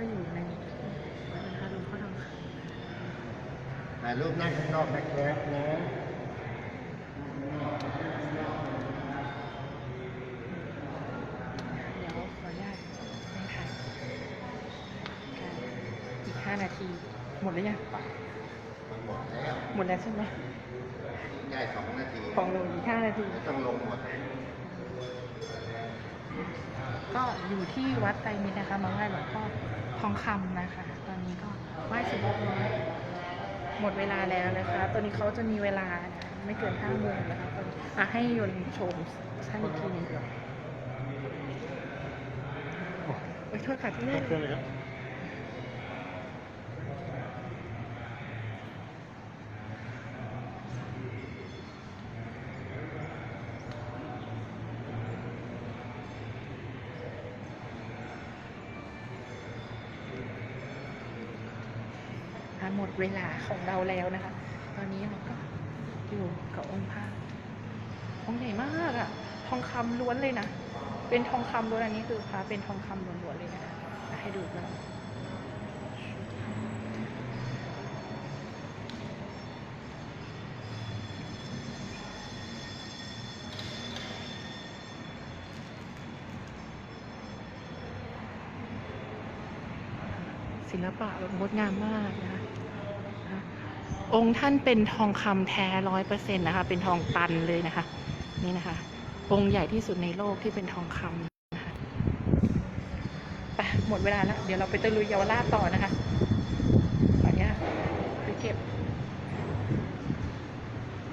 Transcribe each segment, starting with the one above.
ก็อยู่ในวัดนะคะหลวงพ่อทองคถ่ายรูปนั่งข้างนอกนะครับนะเดี๋ยวขออนุญาตให้ถ่ายอีกห้านาที หมดหรือยังมันหมดแล้วหมดแล้วใช่ไหมได้สองนาทีของลงอีกห้านาที ไม่ต้องลงหมด ก็อยู่ที่วัดไตรมิตรนะคะมาไหว้หลวงพ่อ ทองคำนะคะ ตอนนี้ก็ไหว้เสร็จเรียบร้อยหมดเวลาแล้วนะคะ ตอนนี้เขาจะมีเวลานะคะไม่เกินห้าโมงนะคะตอนนี้อะให้ยนต์ชมท่านอีกทีหนึงก่อนโอ้ยโทษค่ะที่แม่ เชิญเลยครับ อะ หมดเวลาของเราแล้วนะคะ ตอนนี้เราก็อยู่กับองค์พระองค์ใหญ่มากอะทองคำล้วนเลยนะ เป็นทองคำล้วนอันนี้คือพระเป็นทองคำล้วนๆเลยนะคะให้ดูกันศิลปะแบบงดงามมากนะคะ องค์ท่านเป็นทองคำแท้ร้อยเปอร์เซ็นต์นะคะ เป็นทองตันเลยนะคะ นี่นะคะ องค์ใหญ่ที่สุดในโลกที่เป็นทองคำนะคะไปหมดเวลาแล้ว เดี๋ยวเราไปตะลุยเยาวราชต่อนะคะขออนุญาตไปเก็บ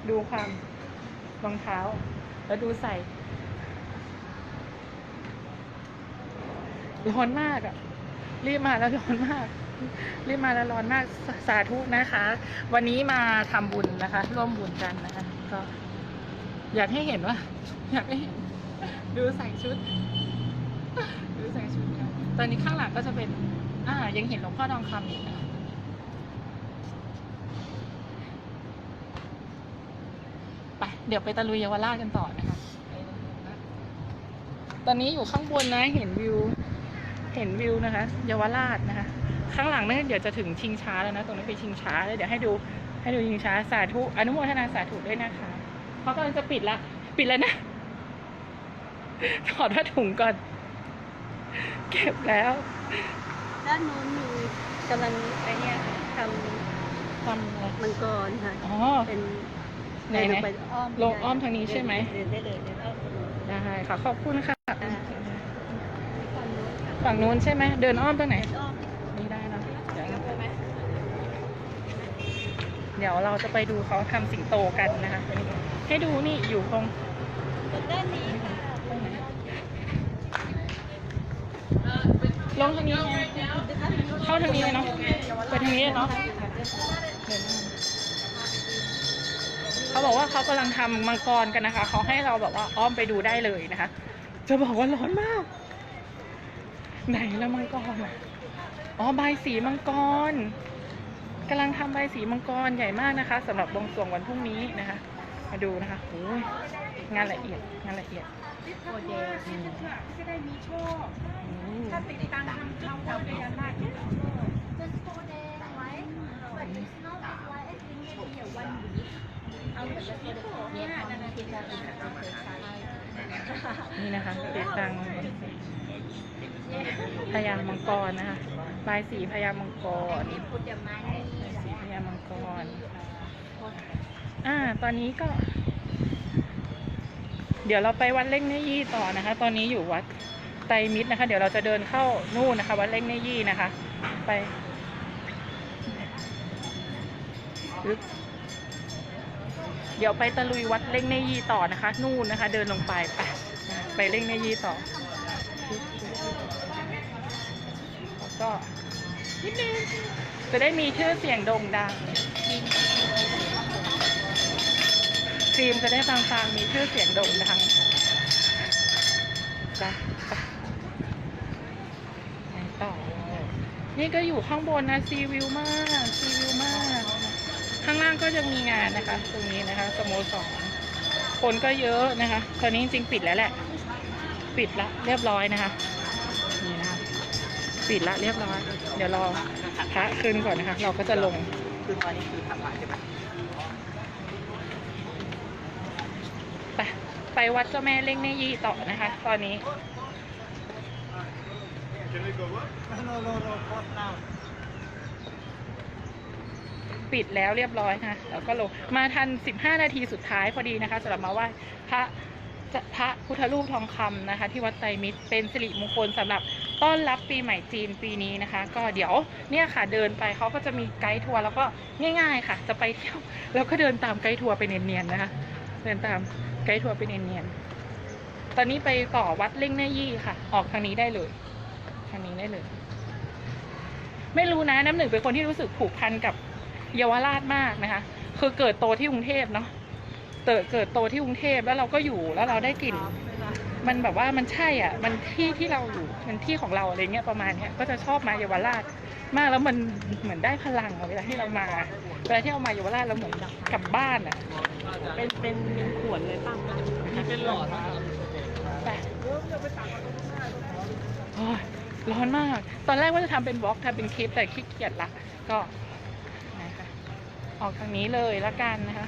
ดูความรองเท้า แล้วดูใส่ร้อนมากอะ่ะ รีบมาแล้วร้อนมาก รีบมาแล้วร้อนมากสสาธุนะคะ วันนี้มาทำบุญนะคะ ร่วมบุญกันนะคะ ก็ อยากให้เห็นว่า อยากให้เห็น ดูใส่ชุด ดูใส่ชุดค่ะตอนนี้ข้างหลังก็จะเป็น อ่า ยังเห็นหลวงพ่อทองคำอีกนะไปเดี๋ยวไปตะลุยเยาวราชกันต่อนะคะ ตอนนี้อยู่ข้างบนนะ เห็นวิว เห็นวิวนะคะ เยาวราชนะคะ ข้างหลังนั่นเดี๋ยวจะถึงชิงช้าแล้วนะ ตรงนี้เป็นชิงช้าแล้วเดี๋ยวให้ดูให้ดูชิงช้าสาธุอนุโมทนาสาธุด้วยนะคะเพราะกำลังจะปิดละปิดแล้วนะถอดผ้าถุงก่อน เก็บแล้ว ด้านนู้นมีกำลังไอเนี่ยททำอะไรำมังกรค่ะอ๋อเป็นไหนๆเดิไปอ้อมลงอ้อมทางนี้ใช่ไหมเดินได้เลยเดินอ้อมไปเลยได้ค่ะขอบคุณค่ะอ่าฝั่งนู้นค่ะฝั่งนู้นใช่ไหมเดินอ้อมตรงไหนเดินอ้อมนี่ได้นะเดี๋ยว เดี๋ยวเราจะไปดูเขาทำสิงโตกันนะคะ ให้ดูนี่อยู่ตรงด้านนี้ค่ะลงทางนี้เข้าทางนี้เลยเนาะไปทางนี้เลยเนาะเขาบอกว่าเขากำลังทำมังกรกันนะคะ เขาให้เราแบบว่าอ้อมไปดูได้เลยนะคะ จะบอกว่าร้อนมาก ไหนและมังกรอะอ๋อใบสีมังกร กำลังทำใบายสีมังกรใหญ่มากนะคะสำหรับบวงสรวงวันพรุ่งนี้นะคะ มาดูนะคะโอ้ยงานละเอียดงานละเอียดโอเดลจะได้มีโชคอืมถ้าติดตามทำเขาว่าพญานาค Just four days, right? But it's not like I think maybe a one week. เอาเหมือนกับที่เนี่ยนั่นนะที่จะเป็นแบบเคยใช้นี่นะคะติดตังพญามังกรนะคะ ลายสีพญามังกรนี่พุทธมานีลายสีพญามังกรอ่า ตอนนี้ก็ เดี๋ยวเราไปวัดเล่งเนยี่ต่อนะคะ ตอนนี้อยู่วัดไตรมิตรนะคะ เดี๋ยวเราจะเดินเข้านู่นนะคะ วัดเล่งเนยี่นะคะ ไปปึ๊บเดี๋ยวไปตะลุยวัดเล่งเนยี่ต่อนะคะ นู่นนะคะ เดินลงไปไปไปเล่งเนยี่ต่อ นิดนึงจะได้มีชื่อเสียงโด่งดังครีมจะได้ฟังๆมีชื่อเสียงโด่งดังจ้ะไปไหนต่อ นี่ก็อยู่ข้างบนนะซีวิวมากซีวิวมาก ข้างล่างก็จะมีงานนะคะ ตรงนี้นะคะสโมสรคนก็เยอะนะคะ ตอนนี้จริงๆปิดแล้วแหละ ปิดละเรียบร้อยนะคะนี่นะคะ ปิดละเรียบร้อย เดี๋ยวรอพระขึ้นก่อนนะคะ เราก็จะลงคือตอนนี้คือทำลายใช่ไหมไปไปวัดเจ้าแม่เล่งเนยีต่อนะคะ ตอนนี้ ปิดแล้วเรียบร้อยค่ะแล้วก็ลงมาทัน 15 นาทีสุดท้ายพอดีนะคะสำหรับมาไหว้พระจะพระพุทธรูปทองคำนะคะ ที่วัดไตรมิตรเป็นสิริมงคลสำหรับ ต้อนรับปีใหม่จีนปีนี้นะคะ ก็เดี๋ยวเนี่ยค่ะเดินไปเขาก็จะมีไกด์ทัวร์แล้วก็ง่าย ๆ ค่ะ จะไปเที่ยวแล้วก็เดินตามไกด์ทัวร์ไปเนียนๆนะคะเดินตามไกด์ทัวร์ไปเนียนๆตอนนี้ไปต่อวัดเล่งเนยี่ค่ะ ออกทางนี้ได้เลยทางนี้ได้เลย ไม่รู้นะน้ำหนึ่งเป็นคนที่รู้สึกผูกพันกับเยาวราชมากนะคะ คือเกิดโตที่กรุงเทพเนาะเกิเกิดโตที่กรุงเทพแล้วเราก็อยู่แล้วเราได้กลิ่น มันแบบว่ามันใช่อะ มันที่ที่เราอยู่มันที่ของเราอะไรเงี้ยประมาณเนี้ยก็จะชอบมาเยาวราชมากแล้วมันเหมือนได้พลังอะเวลาที่เรามาเวลาที่เรามาเยาวราชเราเหมือนกลับบ้านอะเป็นเป็นเป็นขวดเลยตั้งมีเป็นหลอดนะครับไปโอ้ยร้อนมาก ตอนแรกว่าจะทำเป็นบล็อกทำเป็นคลิปแต่ขี้เกียจละก็นะคะออกทางนี้เลยละกันนะคะ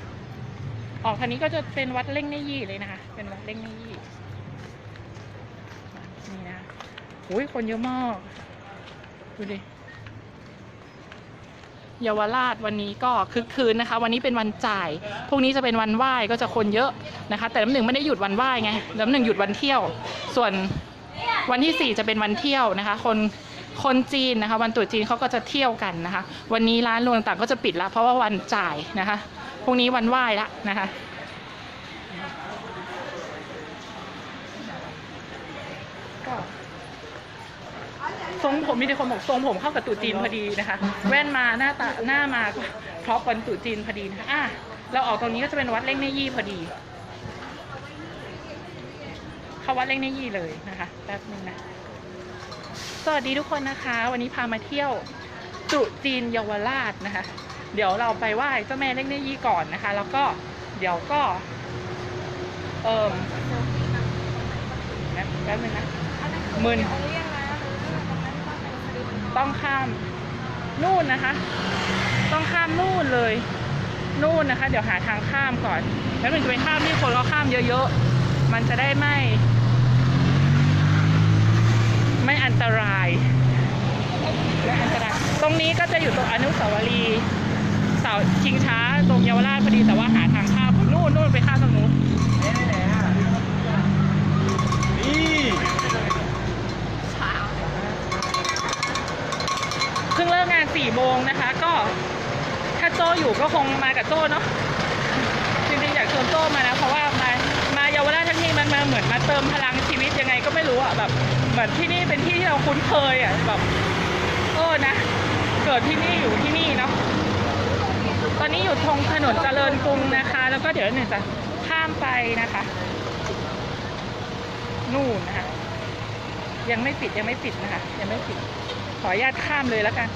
ออกทางนี้ก็จะเป็นวัดเล่งเนยี่เลยนะคะ เป็นวัดเล่งเนยี่ นี่นะอุ้ยคนเยอะมาก ดูดิเยาวราชวันนี้ก็คึกคืนนะคะ วันนี้เป็นวันจ่ายพรุ่งนี้จะเป็นวันไหว้ก็จะคนเยอะนะคะ แต่น้ำหนึ่งไม่ได้หยุดวันไหว้ไงน้ำหนึ่งหยุดวันเที่ยว ส่วนวันที่สี่จะเป็นวันเที่ยวนะคะ คนคนจีนนะคะ วันตรุษจีนเขาก็จะเที่ยวกันนะคะ วันนี้ร้านรวงต่างๆก็จะปิดละเพราะว่าวันจ่ายนะคะพรุ่งนี้วันไหว้ละนะคะ ก็ทรงผมมีแต่คนบอกทรงผมเข้ากับตู่จีนพอดีนะคะ แว่นมาหน้าตาหน้ามาก็พราะวันตู่จีนพอดีนะคะอะเราออกตรงนี้ก็จะเป็นวัดเล่งเนยี่พอดี เข้าวัดเล่งเนยี่เลยนะคะแป๊บนึงนะสวัสดีทุกคนนะคะ วันนี้พามาเที่ยวตุจีนเยาวราชนะคะ เดี๋ยวเราไปไหว้เจ้าแม่เล่งเนยี่ก่อนนะคะ แล้วก็เดี๋ยวก็ เอ่มแป๊บแป๊บนึงนะ มึนต้องข้ามนู่นนะคะ ต้องข้ามนู่นเลย นู่นนะคะ เดี๋ยวหาทางข้ามก่อน แล้วมันจะไปข้ามที่คนก็ข้ามเยอะๆ มันจะได้ไม่ ไม่อันตรายไม่อันตราย ตรงนี้ก็จะอยู่ตรงอนุสาวรีย์เสาชิงช้าตรงเยาวราชพอดีแต่ว่าหาทางข้ามนู่นนู่นไปข้ามตรงนู้น เพิ่งเลิกงานสี่โม งนะคะ ก็ถ้าโจอยู่ก็คงมากับโจเนาะจริงๆอยากชวนโจมานะเพราะว่ามามาเยาวราชทั้งทีมันมาเหมือนมาเติมพลังชีวิตยังไงก็ไม่รู้อะแบบเหมือนที่นี่เป็นที่ที่เราคุ้นเคยอะแบบเออนะ เกิดที่นี่อยู่ที่นี่เนาะตอนนี้อยู่ตรงถนนเจริญกรุงนะคะ แล้วก็เดี๋ยวหนึ่งจะข้ามไปนะคะ นู่นนะคะยังไม่ปิดยังไม่ปิดนะคะ ยังไม่ปิด ขออนุญาตข้ามเลยแล้วกัน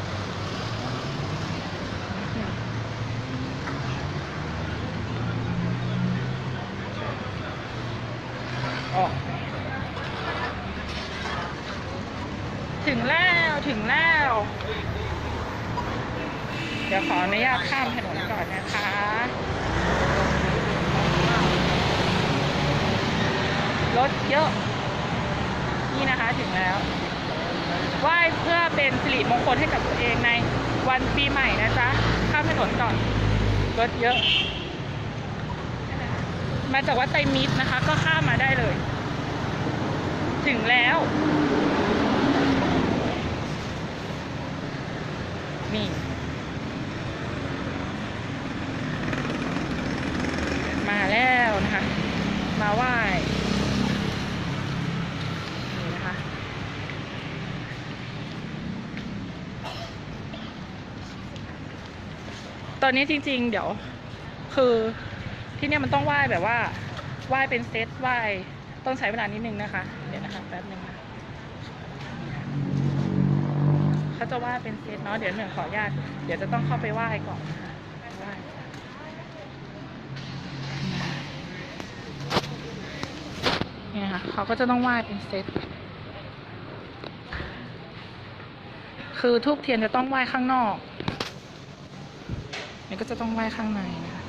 ออกถึงแล้วถึงแล้ว เดี๋ยวขออนุญาตข้ามถนนก่อนนะคะรถเยอะ นี่นะคะถึงแล้วไหว้เพื่อเป็นสิริมงคลให้กับตัวเองในวันปีใหม่นะจ๊ะ ข้ามถนนก่อนรถเยอะ มาจากวัดไตรมิตรนะคะ ก็ข้ามมาได้เลย ถึงแล้ว นี่ มาแล้วนะคะ มาไหว้ นี่นะคะ ตอนนี้จริง ๆ เดี๋ยว คือที่เนี่ยมันต้องไหว้แบบว่าไหว้เป็นเซตไหว้ต้องใช้เวลานิดนึงนะคะ เดี๋ยวนะคะแป๊บนึงนะเขาจะไหว้เป็นเซตเนาะเดี๋ยวหนึ่งขออนุญาตเดี๋ยวจะต้องเข้าไปไหว้ก่อนนะคะไหว้เนี่ยค่ะเขาก็จะต้องไหว้เป็นเซตคือทูบเทียนจะต้องไหว้ข้างนอก นี่ก็จะต้องไหว้ข้างในนะคะ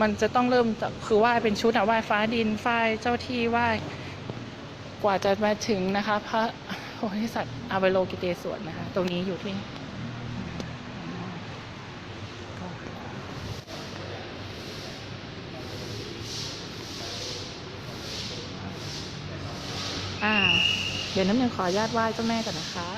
มันจะต้องเริ่มจากคือไหว้เป็นชุดอะไหว้ฟ้าดินไหว้เจ้าที่ไหว้กว่าจะมาถึงนะคะ พระโพธิสัตว์อาเวโลกิเตศวรนะคะ ตรงนี้อยู่ที่อ่าเดี๋ยวน้ำหนึ่งขออนุญาตไหว้เจ้าแม่ก่อนนะคะ